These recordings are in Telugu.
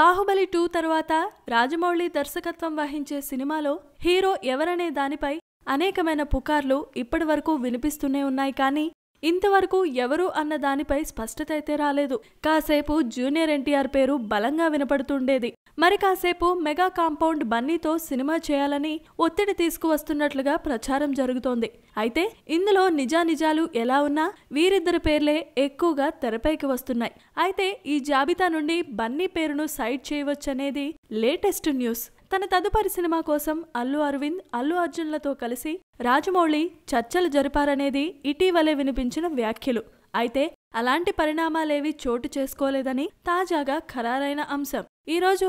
బాహుబలి టూ తర్వాత రాజమౌళి దర్శకత్వం వహించే సినిమాలో హీరో ఎవరనే దానిపై అనేకమైన పుకార్లు ఇప్పటివరకు వినిపిస్తూనే ఉన్నాయి కానీ ఇంతవరకు ఎవరు అన్న దానిపై స్పష్టత అయితే రాలేదు. కాసేపు జూనియర్ ఎన్టీఆర్ పేరు బలంగా వినపడుతుండేది. మరి కాసేపు మెగా కాంపౌండ్ బన్నీతో సినిమా చేయాలని ఒత్తిడి తీసుకువస్తున్నట్లుగా ప్రచారం జరుగుతోంది. అయితే ఇందులో నిజానిజాలు ఎలా ఉన్నా వీరిద్దరి పేర్లే ఎక్కువగా తెరపైకి వస్తున్నాయి. అయితే ఈ జాబితా నుండి బన్నీ పేరును సైడ్ చేయవచ్చనేది లేటెస్ట్ న్యూస్. తన తదుపరి సినిమా కోసం అల్లు అరవింద్ అల్లు అర్జున్లతో కలిసి రాజమౌళి చర్చలు జరిపారనేది ఇటీవలే వినిపించిన వ్యాఖ్యలు. అయితే అలాంటి పరిణామాలేవి చోటు చేసుకోలేదని తాజాగా ఖరారైన అంశం. ఈ రోజు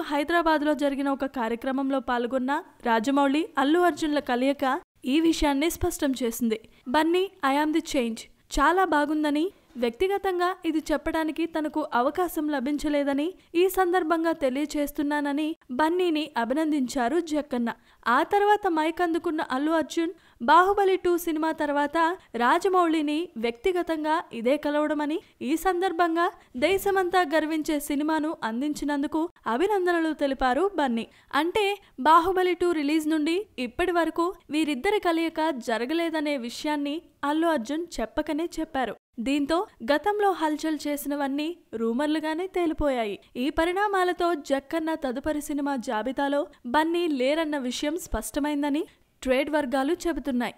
జరిగిన ఒక కార్యక్రమంలో పాల్గొన్న రాజమౌళి అల్లు అర్జున్ల కలయిక ఈ విషయాన్ని స్పష్టం చేసింది. Bunny I am the change. చాలా బాగుందని వ్యక్తిగతంగా ఇది చెప్పడానికి తనకు అవకాశం లభించలేదని ఈ సందర్భంగా తెలియచేస్తున్నానని బన్నీని అభినందించారు జక్కన్న. ఆ తర్వాత మైక్ అందుకున్న అల్లు అర్జున్ బాహుబలి టూ సినిమా తర్వాత రాజమౌళిని వ్యక్తిగతంగా ఇదే కలవడమని ఈ సందర్భంగా దేశమంతా గర్వించే సినిమాను అందించినందుకు అభినందనలు తెలిపారు బన్నీ. అంటే బాహుబలి టూ రిలీజ్ నుండి ఇప్పటి వరకు వీరిద్దరి కలయిక జరగలేదనే విషయాన్ని అల్లు అర్జున్ చెప్పకనే చెప్పారు దీంతో గతంలో హల్చల్ చేసినవన్నీ రూమర్లుగానే తేలిపోయాయి ఈ పరిణామాలతో జక్కన్న తదుపరి సినిమా జాబితాలో బన్నీ లేరన్న విషయం స్పష్టమైందని ట్రేడ్ వర్గాలు చెబుతున్నాయి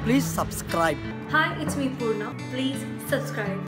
Please subscribe. Hi, it's me Purna. Please subscribe.